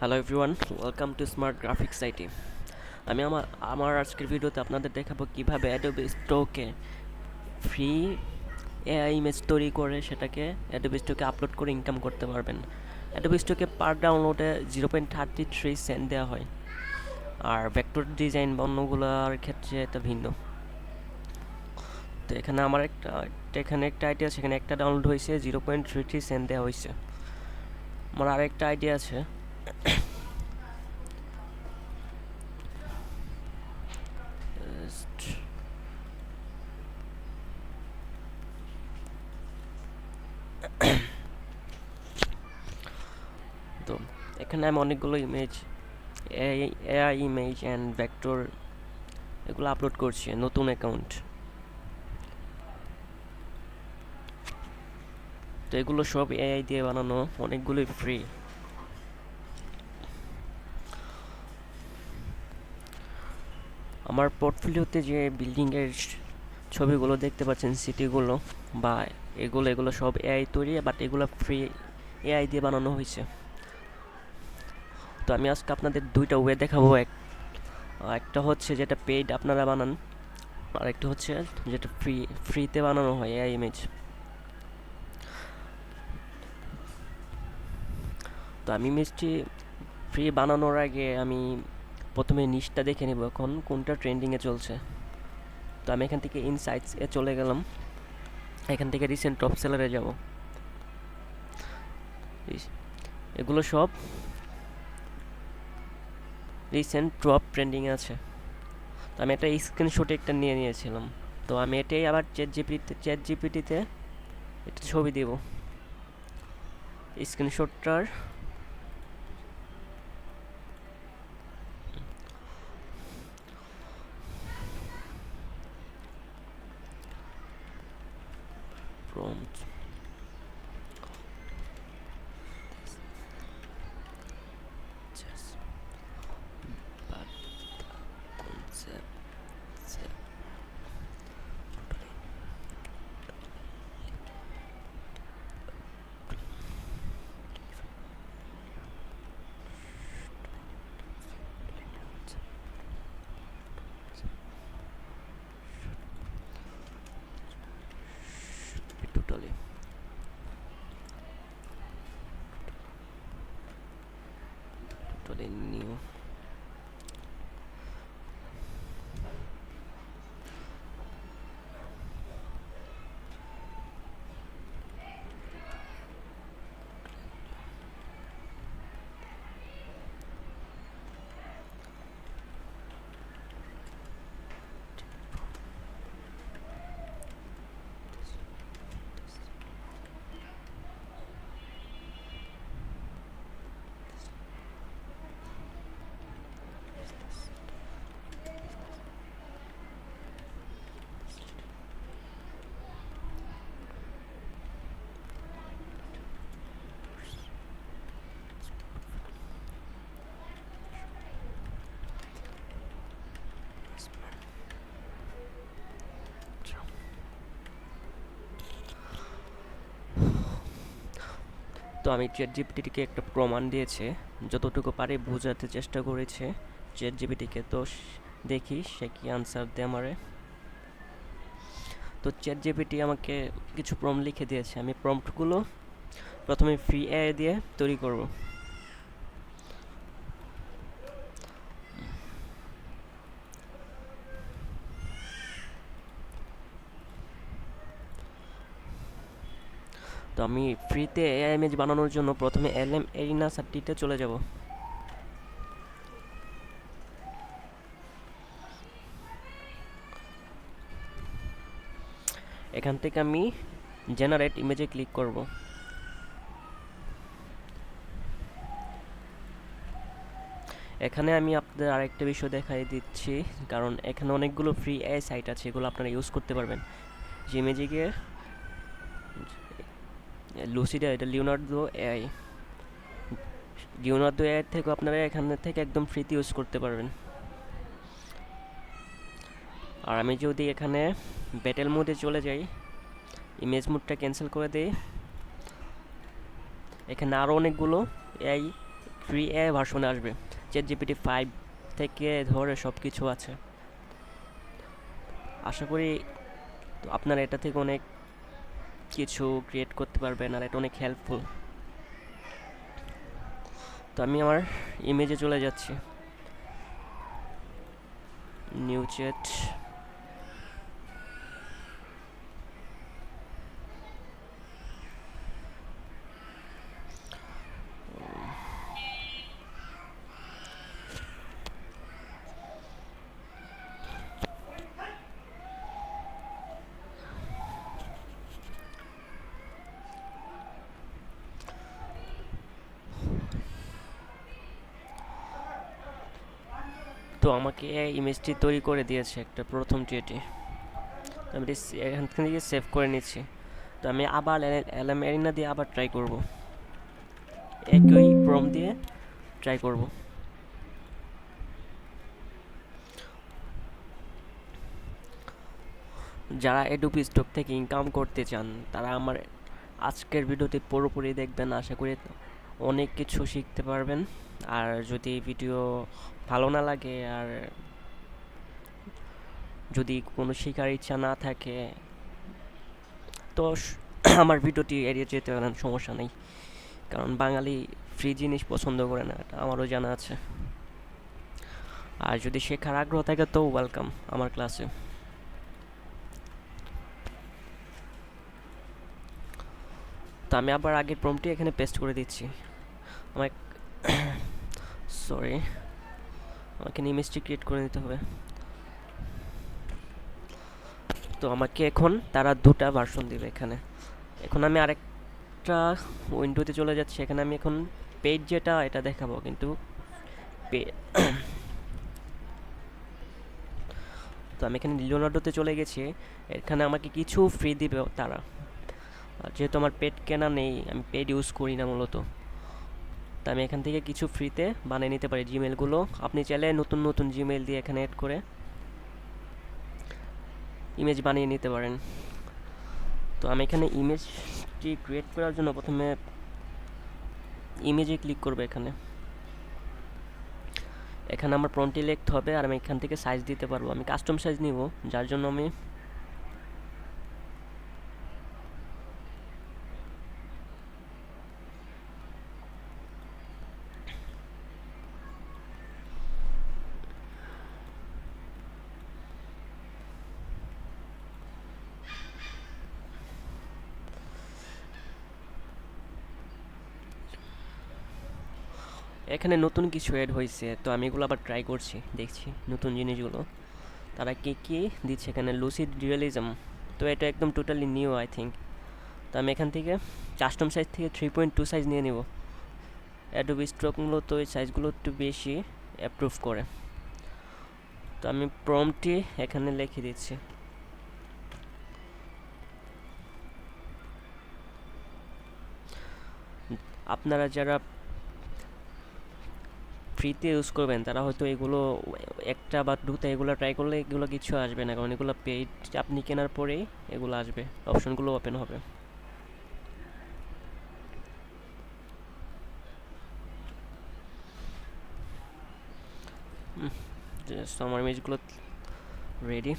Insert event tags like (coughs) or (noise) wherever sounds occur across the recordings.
Hello everyone welcome to smart graphics IT আমি আমার আমার আজকের ভিডিওতে আপনাদের দেখাবো কীভাবে অ্যাডোবি স্টোকে ফ্রি এআই ইমেজ তৈরি করে সেটাকে অ্যাডোবি স্টোকে আপলোড করে ইনকাম করতে পারবেন। অ্যাডোবি স্টোকে পার ডাউনলোডে zero point thirty three cent দেওয়া হয়। আর ভেক্টর ডিজাইন বা অন্যগুলোর ক্ষেত্রে এটা ভিন্ন। তো এখানে আমার একটা, এখানে একটা আইডিয়া আছে, এখানে একটা ডাউনলোড হয়েছে zero point three three cent দেওয়া হয়েছে। আমার আরেকটা আইডিয়া আছে। তো এখানে আমি অনেকগুলো image AI image and vector এগুলো আপলোড করছি, নতুন অ্যাকাউন্ট তো এগুলো সব এআই দিয়ে বানানো, অনেকগুলোই ফ্রি আমার পোর্টফোলিওতে যে বিল্ডিংয়ের ছবিগুলো দেখতে পাচ্ছেন সিটিগুলো বা এগুলো এগুলো সব এআই তৈরি বাট এগুলো ফ্রি এআই দিয়ে বানানো হয়েছে। তো আমি আজকে আপনাদের দুইটা ওয়ে দেখাবো। এক, একটা হচ্ছে যেটা পেইড আপনারা বানান, আর একটা হচ্ছে যেটা ফ্রি ফ্রিতে বানানো হয় এআই ইমেজ তো আমি ইমেজটি ফ্রি বানানোর আগে আমি প্রথমে নিচটা দেখে নেব, এখন কোনটা ট্রেন্ডিংয়ে চলছে। তো আমি এখান থেকে ইনসাইটস এ চলে গেলাম। এখান থেকে রিসেন্ট টপ সেলারে যাব। এগুলো সব রিসেন্ট টপ ট্রেন্ডিং আছে। তো আমি একটা স্ক্রিনশট একটা নিয়ে নিয়েছিলাম। তো আমি এটাই আবার চ্যাট জিপিটিতে চ্যাট জিপিটিতে একটা ছবি দেব। স্ক্রিনশটটার đèn. তো আমি চ্যাট জিপিটিকে একটা প্রমাণ দিয়েছে। যতটুকু পারে বোঝাতে চেষ্টা করেছে চ্যাট জিপিটিকে তো দেখি সে কি আনসার দেয় আমারে। তো চ্যাট জিপিটি আমাকে কিছু প্রম লিখে দিয়েছে। আমি প্রম্পটগুলো প্রথমে ফ্রি এআই দিয়ে তৈরি করব। তো আমি ফ্রিতে এআই ইমেজ বানানোর জন্য প্রথমে এল এম এরিনা সার্টিতে চলে যাব। এখান থেকে আমি জেনারেট ইমেজে ক্লিক করব। এখানে আমি আপনাদের আরেকটা বিষয় দেখাই দিচ্ছি, কারণ এখানে অনেকগুলো ফ্রি এআই সাইট আছে, এগুলো আপনারা ইউজ করতে পারবেন। যে ইমেজে লুসিডা, এটা লিওনার্দো এআই লিওনার্দো এআই থেকে আপনারা এখান থেকে একদম ফ্রিতে ইউজ করতে পারবেন। আর আমি যদি এখানে ব্যাটেল মোডে চলে যাই ইমেজ মোডটা ক্যান্সেল করে দিই। এখানে আরও অনেকগুলো এআই ফ্রি এ ভার্সনে আসবে। চ্যাট জিপিটি ফাইভ থেকে ধরে সব কিছু আছে। আশা করি আপনারা এটা থেকে অনেক কিছু ক্রিয়েট করতে পারবেন আর এটা অনেক হেল্পফুল তো আমি আমার ইমেজে চলে যাচ্ছি। নিউ চ্যাট আমাকে ইমেজটি তৈরি করে দিয়েছে একটা প্রথম চেটে আমি এখান থেকে সেভ করে নিচ্ছি। তো আমি আবার এলএম এরিনা দিয়ে আবার ট্রাই করব। একই প্রম দিয়ে ট্রাই করব। যারা এডুপি স্টক থেকে ইনকাম করতে চান, তারা আমার আজকের ভিডিওটি পুরোপুরি দেখবেন। আশা করি অনেক কিছু শিখতে পারবেন। আর যদি ভিডিও ভালো না লাগে আর যদি কোনো শেখার ইচ্ছা না থাকে, তো (clears throat) আমার ভিডিওটি এড়িয়ে যেতে পারেন, সমস্যা নেই। কারণ বাঙালি ফ্রি জিনিস পছন্দ করে না, এটা আমারও জানা আছে। আর যদি শেখার আগ্রহ থাকে, তো ওয়েলকাম আমার ক্লাসে তো আমি আবার আগের প্রমটি এখানে পেস্ট করে দিচ্ছি। আমার সরি (coughs) আমাকে ইমেজটি ক্রিয়েট করে নিতে হবে। তো আমাকে এখন তারা দুটা ভার্সন দিবে এখানে। এখন আমি আরেকটা উইন্ডোতে চলে যাচ্ছি। এখানে আমি এখন পেজ যেটা, এটা দেখাবো। কিন্তু তো আমি এখানে লিওনার্ডোতে চলে গেছি। এখানে আমাকে কিছু ফ্রি দিবে তারা। যেহেতু আমার পেড কেনা নেই, আমি পেড ইউজ করি না মূলত। তা আমি এখান থেকে কিছু ফ্রিতে বানিয়ে নিতে পারি জিমেলগুলো আপনি চাইলে নতুন নতুন জিমেল দিয়ে এখানে অ্যাড করে ইমেজ বানিয়ে নিতে পারেন। তো আমি এখানে ইমেজটি ক্রিয়েট করার জন্য প্রথমে ইমেজে ক্লিক করবে এখানে। এখানে আমার প্রন্টি লিখতে হবে আর আমি এখান থেকে সাইজ দিতে পারব। আমি কাস্টম সাইজ নিব, যার জন্য আমি এখানে নতুন কিছু অ্যাড হয়েছে, তো আমি এগুলো আবার ট্রাই করছি, দেখছি নতুন জিনিসগুলো। তারা কি কি দিচ্ছে এখানে? লুসিড রিয়েলিজম তো এটা একদম টোটালি নিউ আই থিঙ্ক তো আমি এখান থেকে কাস্টম সাইজ থেকে থ্রি পয়েন্ট টু সাইজ নিয়ে নিব। অ্যাডোবি স্ট্রোকগুলো তো এই সাইজগুলো একটু বেশি অ্যাপ্রুভ করে। তো আমি প্রমটি এখানে লিখে দিচ্ছি। আপনারা যারা ফ্রিতে ইউজ করবেন, তারা হয়তো এগুলো একটা বা দুটা এগুলো ট্রাই করলে এগুলো কিছু আসবে না, কারণ এগুলো পেইড আপনি কেনার পরেই এগুলো আসবে অপশনগুলো ওপেন হবে। আমার ইমেজগুলো রেডি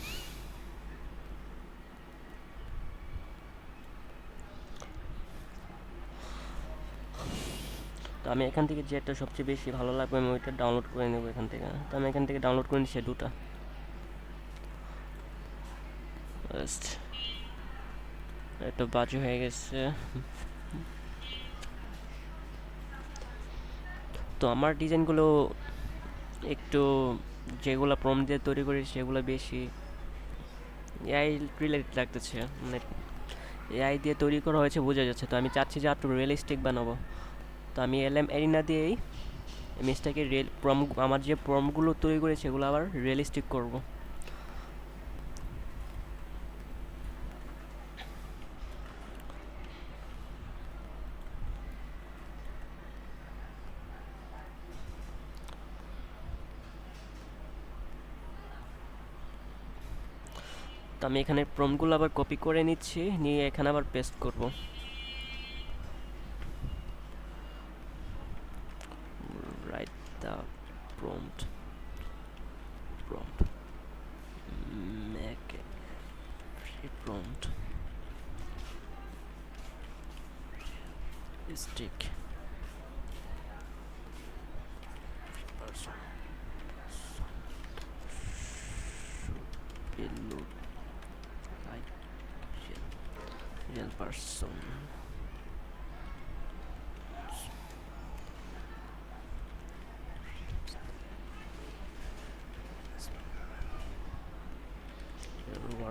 তো আমি এখান থেকে যেটা সবচেয়ে বেশি ভালো লাগবে, আমি ওইটা ডাউনলোড করে নেব এখান থেকে। তো আমি এখান থেকে ডাউনলোড করে নিচ্ছি দুটা। এটা বাজে হয়ে গেছে। তো আমার ডিজাইনগুলো একটু যেগুলো প্রম দিয়ে তৈরি করি, সেগুলো বেশি এআই রিলেটেড লাগতেছে। মানে এআই দিয়ে তৈরি করা হয়েছে, বোঝা যাচ্ছে। তো আমি চাচ্ছি যে একটু রিয়েলিস্টিক বানাবো। তো আমি এলএম এরিনা দিয়েই ইমেজটাকে রিয়েল প্রম আমার যে প্রমগুলো তৈরি করেছি সেগুলো আবার রিয়েলিস্টিক করব। তো আমি এখানে প্রমগুলো আবার কপি করে নিচ্ছি, নিয়ে এখানে আবার পেস্ট করব।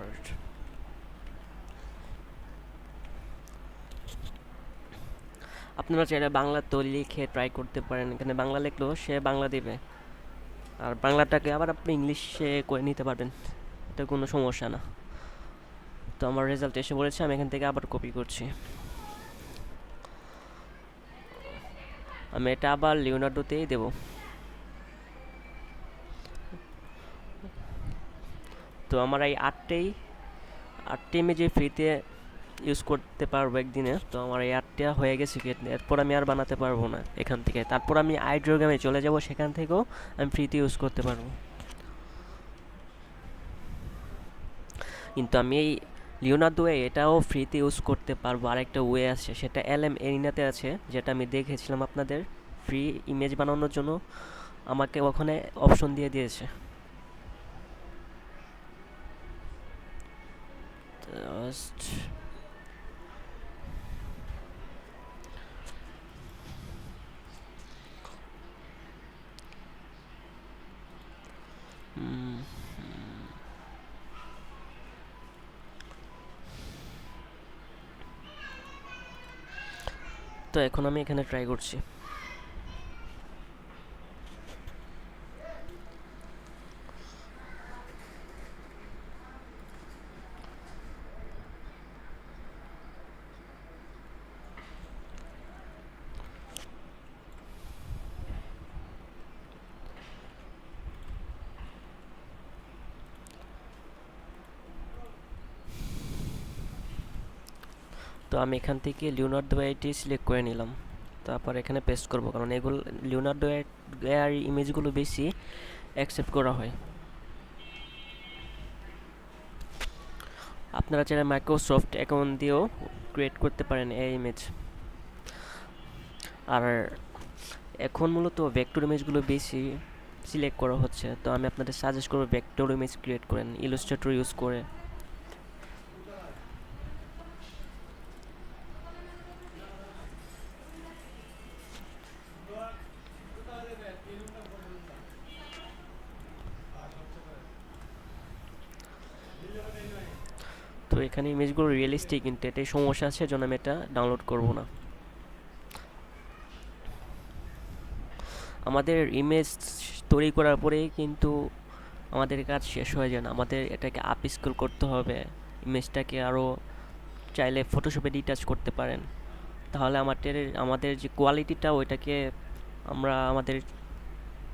World আপনারা চাইলে বাংলাতেও লিখে ট্রাই করতে পারেন। এখানে বাংলা লিখলেও সে বাংলা দিবে। আর বাংলাটাকে আবার আপনি ইংলিশে করে নিতে পারবেন। এটা কোনো সমস্যা না। তো আমার রেজাল্ট এসে বলেছে, আমি এখান থেকে আবার কপি করছি। আমি এটা আবার লিওনার্ডোতেই দেব। আমার এই আটটাই আটটি ইমেজে ফ্রিতে ইউজ করতে পারব একদিনে, তো আমার এই আটটা হয়ে গেছে এরপর আমি আর বানাতে পারব না এখান থেকে। তারপর আমি আইড্রোগ্রামে চলে যাব, সেখান থেকেও আমি ফ্রিতে ইউজ করতে পারব। কিন্তু আমি এই লিওনার্দো এটাও ফ্রিতে ইউজ করতে পারব। আরেকটা ওয়ে আছে, সেটা এল এম এরিনাতে আছে, যেটা আমি দেখেছিলাম আপনাদের ফ্রি ইমেজ বানানোর জন্য। আমাকে ওখানে অপশন দিয়ে দিয়েছে। জাস্ট হুম তো এখন আমি এখানে ট্রাই করছি। আমি এখান থেকে লিওনার্দো এটি সিলেক্ট করে নিলাম। তারপর এখানে পেস্ট করব, কারণ এগুলো, লিওনার্দো এর ইমেজগুলো বেশি অ্যাকসেপ্ট করা হয়। আপনারা চাইলে মাইক্রোসফট অ্যাকাউন্ট দিয়েও ক্রিয়েট করতে পারেন এই ইমেজ আর এখন মূলত ভেক্টর ইমেজগুলো বেশি সিলেক্ট করা হচ্ছে, তো আমি আপনাদের সাজেস্ট করব ভেক্টর ইমেজ ক্রিয়েট করেন ইলাস্ট্রেটর ইউজ করে। এখানে ইমেজগুলো রিয়েলিস্টিক কিন্তু এটাই সমস্যা আছে জন্য আমি এটা ডাউনলোড করব না। আমাদের ইমেজ তৈরি করার পরেই কিন্তু আমাদের কাজ শেষ হয়ে যায় না। আমাদের এটাকে আপ স্কুল করতে হবে। ইমেজটাকে আরও চাইলে ফটোশপে ডিটাচ করতে পারেন। তাহলে আমাদের আমাদের যে কোয়ালিটিটা ওইটাকে আমরা আমাদের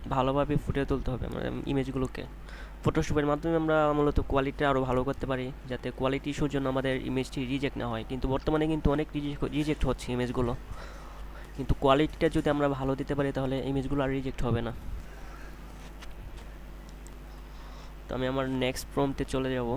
ভালোভাবে ফুটিয়ে তুলতে হবে আমরা ইমেজগুলোকে ফটোশপের মাধ্যমে আমরা মূলত কোয়ালিটিটা আরও ভালো করতে পারি, যাতে কোয়ালিটি ইস্যুর জন্য আমাদের ইমেজটি রিজেক্ট না হয়। কিন্তু বর্তমানে কিন্তু অনেক রিজেক্ট হচ্ছে ইমেজগুলো কিন্তু কোয়ালিটিটা যদি আমরা ভালো দিতে পারি, তাহলে ইমেজগুলো আর রিজেক্ট হবে না। তো আমি আমার নেক্সট প্রমতে চলে যাব।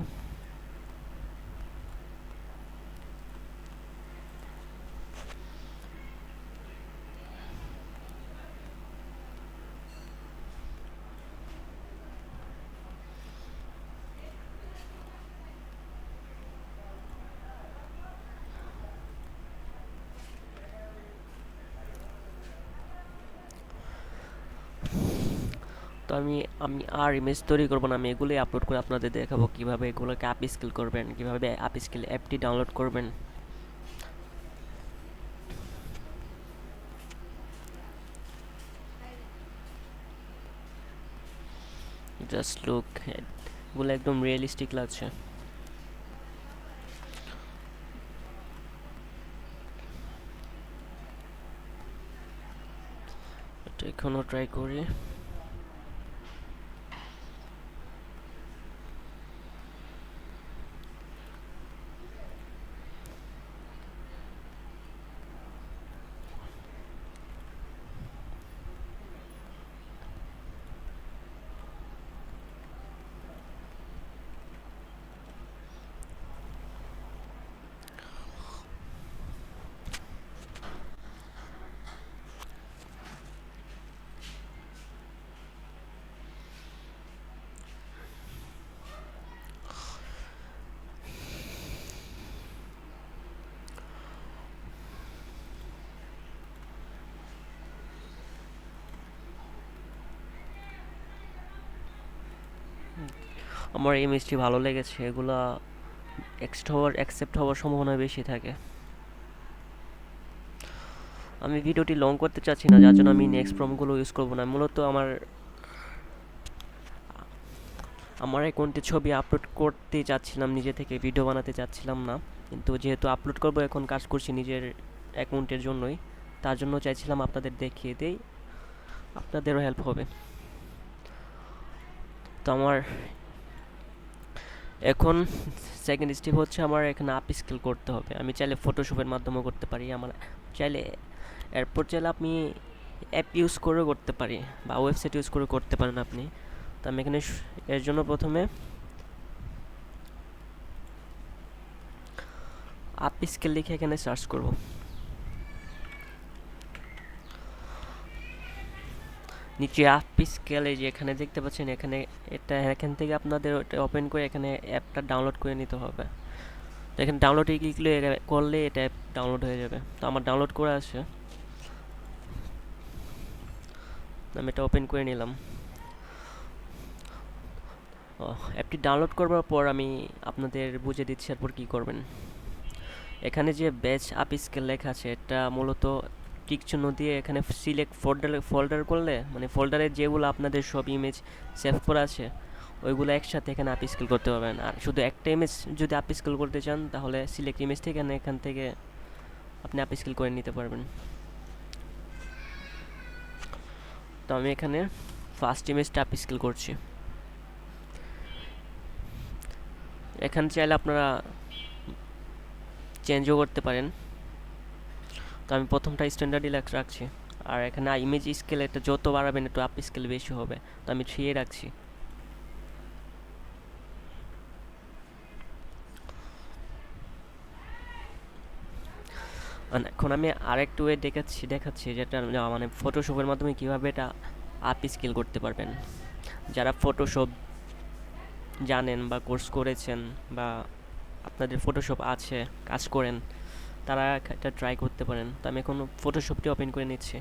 তো আমি আমি আর ইমেজ তৈরি করব না, আমি এগুলোই আপলোড করে আপনাদের দেখাবো কীভাবে এগুলোকে আপ স্কিল করবেন, কীভাবে আপ স্কিল অ্যাপটি ডাউনলোড করবেন। জাস্ট লুক এগুলো একদম রিয়েলিস্টিক লাগছে। এটা এখনও ট্রাই করি। আমার এই মিষ্টি ভালো লেগেছে, এগুলা এক্সট হওয়ার অ্যাকসেপ্ট হওয়ার সম্ভাবনা বেশি থাকে। আমি ভিডিওটি লং করতে চাচ্ছি না, যার জন্য আমি নেক্সট প্রমগুলো ইউজ করব না। মূলত আমার আমার অ্যাকাউন্টে ছবি আপলোড করতে চাচ্ছিলাম, নিজে থেকে ভিডিও বানাতে চাচ্ছিলাম না। কিন্তু যেহেতু আপলোড করব, এখন কাজ করছি নিজের অ্যাকাউন্টের জন্যই। তার জন্য চাইছিলাম আপনাদের দেখিয়ে দেই, আপনাদেরও হেল্প হবে। তো আমার এখন সেকেন্ড স্টেপ হচ্ছে আমার এখানে আপ স্কেল করতে হবে। আমি চাইলে ফটোশপের মাধ্যমে করতে পারি, আমার চাইলে এরপর চাইলে আপনি অ্যাপ ইউজ করেও করতে পারি বা ওয়েবসাইট ইউজ করে করতে পারেন আপনি। তো আমি এখানে এর জন্য প্রথমে আপ স্কেল লিখে এখানে সার্চ করব। নিচে আপ স্কেলে যে এখানে দেখতে পাচ্ছেন, এখানে এটা এখান থেকে আপনাদের ওটা ওপেন করে এখানে অ্যাপটা ডাউনলোড করে নিতে হবে। তো এখানে ডাউনলোডে ক্লিক করলে এটা অ্যাপ ডাউনলোড হয়ে যাবে। তো আমার ডাউনলোড করে আছে আমি এটা ওপেন করে নিলাম। ও অ্যাপটি ডাউনলোড করবার পর আমি আপনাদের বুঝে দিচ্ছি এরপর কী করবেন। এখানে যে ব্যাচ আপ স্কেল লেখা আছে, এটা মূলত টিক চিহ্ন এখানে সিলেক্ট ফোল্ডার ফোল্ডার করলে মানে ফোল্ডারে যেগুলো আপনাদের সব ইমেজ সেভ করা আছে, ওইগুলো একসাথে এখানে আপ স্কেল করতে পারবেন। আর শুধু একটা ইমেজ যদি আপ স্কেল করতে চান, তাহলে সিলেক্ট ইমেজ থেকে এখান থেকে আপনি আপ স্কেল করে নিতে পারবেন। তো আমি এখানে ফার্স্ট ইমেজটা আপ স্কেল করছি। এখানে চাইলে আপনারা চেঞ্জও করতে পারেন। তো আমি প্রথমটা স্ট্যান্ডার্ডই রাখছি। আর এখানে ইমেজ স্কেল এটা যত বাড়াবেন একটু আপ স্কেল বেশি হবে। তো আমি থ্রি রাখছি। এখন আমি আরেকটু ওয়ে দেখাচ্ছি দেখাচ্ছি যেটা মানে ফটোশপের মাধ্যমে কীভাবে এটা আপ স্কেল করতে পারবেন। যারা ফটোশপ জানেন বা কোর্স করেছেন বা আপনাদের ফটোশপ আছে, কাজ করেন তারা এটা ট্রাই করতে পারেন। তো আমি এখন ফটোশপটি ওপেন করে নিচ্ছি।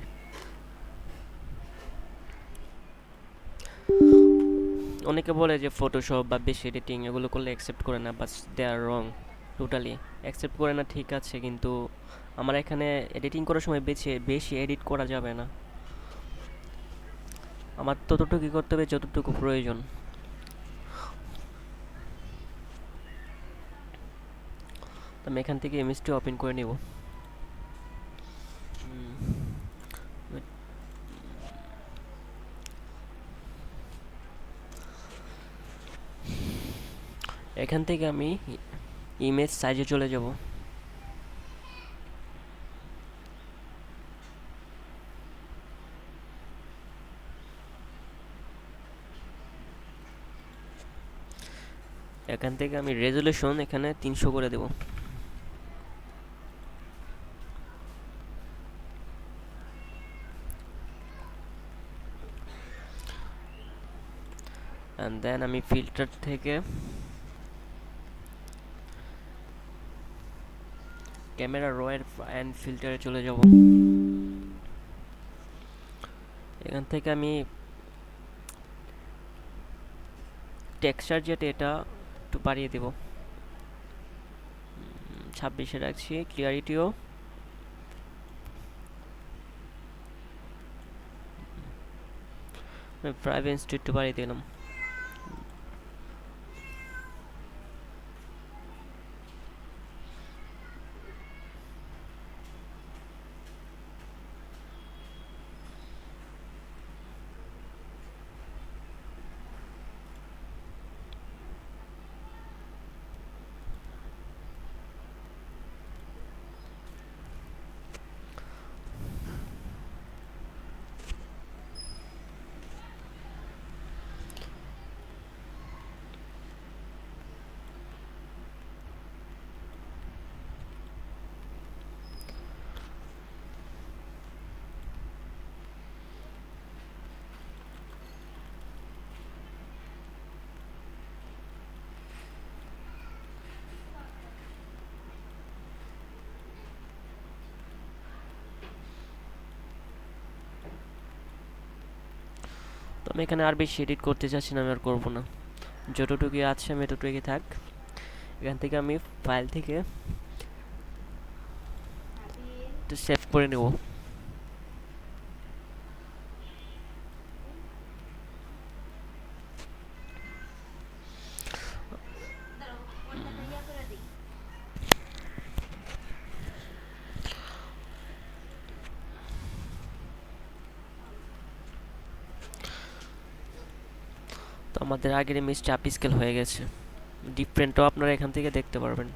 অনেকে বলে যে ফটোশপ বা বেশি এডিটিং এগুলো করলে অ্যাকসেপ্ট করে না but they are wrong totally accept করে না, ঠিক আছে, কিন্তু আমার এখানে এডিটিং করার সময় বেশি বেশি এডিট করা যাবে না। আমার ততটুকু করতে হবে যতটুকু প্রয়োজন। আমি এখান থেকে ইমেজটি ওপেন করে নেব। এখান থেকে আমি ইমেজ সাইজে চলে যাব। এখান থেকে আমি রেজুলেশন এখানে তিনশো করে দেব। অ্যান্ড দেন আমি ফিল্টার থেকে ক্যামেরা রয়ের অ্যান্ড ফিল্টারে চলে যাব। এখান থেকে আমি টেক্সচার যেটা এটা একটু বাড়িয়ে দেব। ছাব্বিশে রাখছি ক্লিয়ারিটিও প্রাইভেন্সটি একটু বাড়িয়ে দিলাম। আমি এখানে আর বেশি এডিট করতে চাচ্ছি না আমি আর করব না। যতটুকু আছে আমি এতটুকুই থাক। এখান থেকে আমি ফাইল থেকে একটু সেভ করে নেব। তো আমাদের আগের ইমেজটা আপ স্কেল হয়ে গেছে। ডিফারেন্টও আপনারা এখান থেকে দেখতে পারবেন।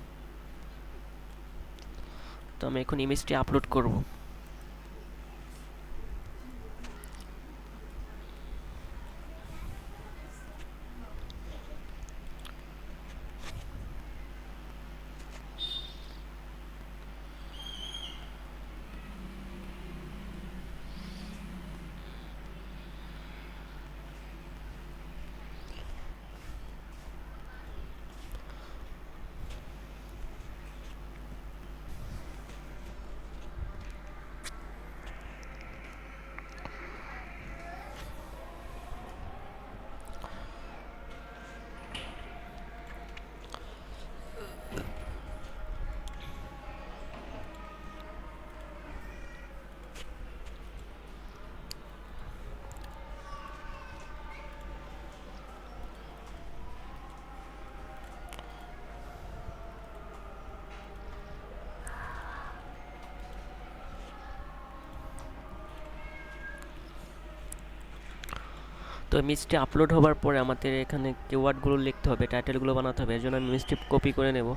তো আমি এখন ইমেজটি আপলোড করব। তো ইমেজটি আপলোড হবার পরে আমাদের এখানে কিওয়ার্ডগুলো লিখতে হবে টাইটেলগুলো বানাতে হবে এর জন্য আমি ইমেজটি কপি করে নেব।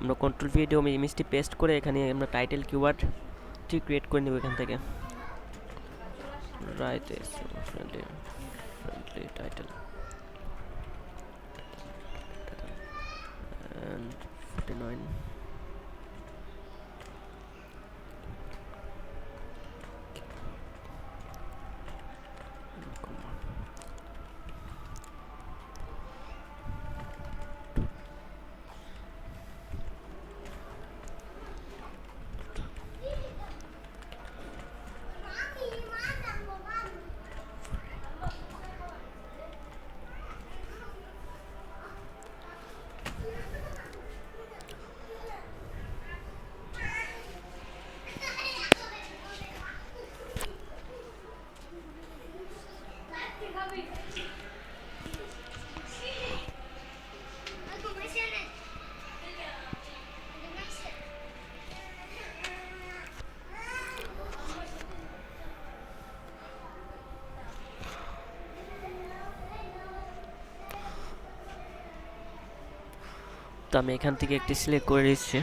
আমরা কন্ট্রোল ভিডিও ইমেজটি পেস্ট করে এখানে আমরা টাইটেল কিওয়ার্ডটি ক্রিয়েট করে নেব এখান থেকে। Right is friendly friendly title. And 49 তো আমি এখান থেকে একটি সিলেক্ট করে দিচ্ছি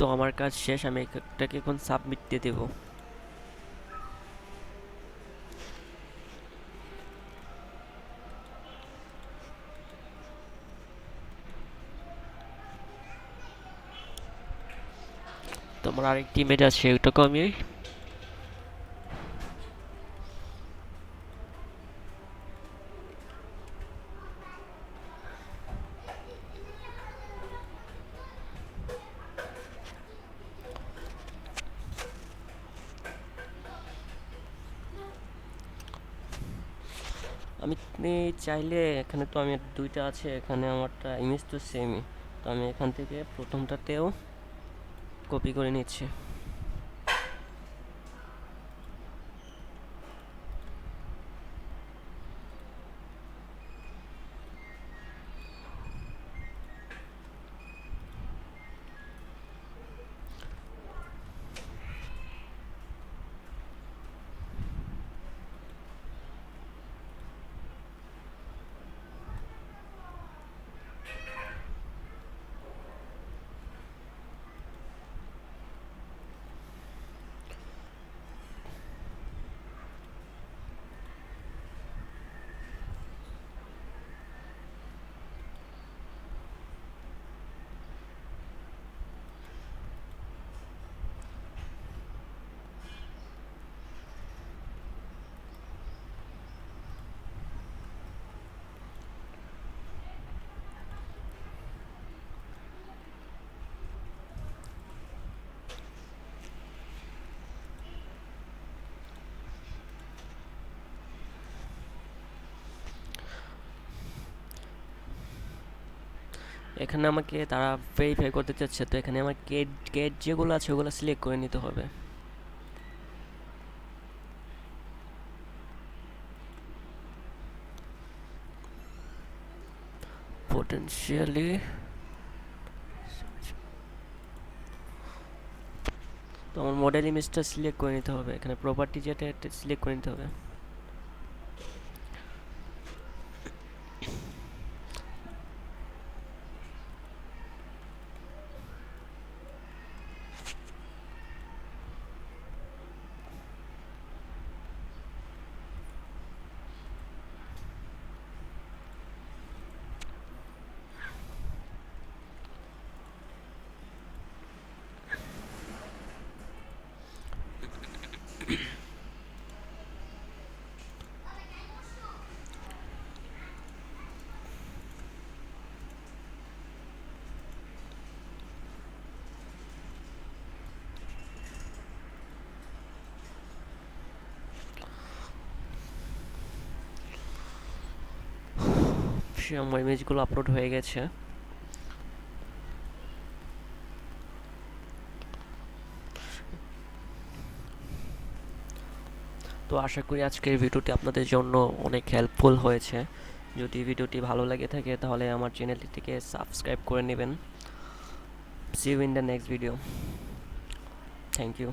তো আমার কাজ শেষ, আমি এটাকে এখন সাবমিট দিয়ে দেবো। তোমার আরেকটি ইমেজ আছে ওইটাকে আমি আমি চাইলে এখানে তো আমি দুইটা আছে, এখানে আমারটা ইমেজ তো সেমই তো আমি এখান থেকে প্রথমটাতেও কপি করে নিচ্ছি। এখানে আমাকে তারা ভেরিফাই করতে চাচ্ছে, তো এখানে আমার গেট গেট যেগুলো আছে ওগুলো সিলেক্ট করে নিতে হবে। Potentially তো আমার মডেল ইমেজটা সিলেক্ট করে নিতে হবে, এখানে প্রপার্টি যেটা সিলেক্ট করে নিতে হবে সে আমার ইমেজগুলো আপলোড হয়ে গেছে। তো আশা করি আজকের ভিডিওটি আপনাদের জন্য অনেক হেল্পফুল হয়েছে। যদি ভিডিওটি ভালো লাগে থাকে তাহলে আমার চ্যানেলটিকে সাবস্ক্রাইব করে নেবেন। See you in the next video thank you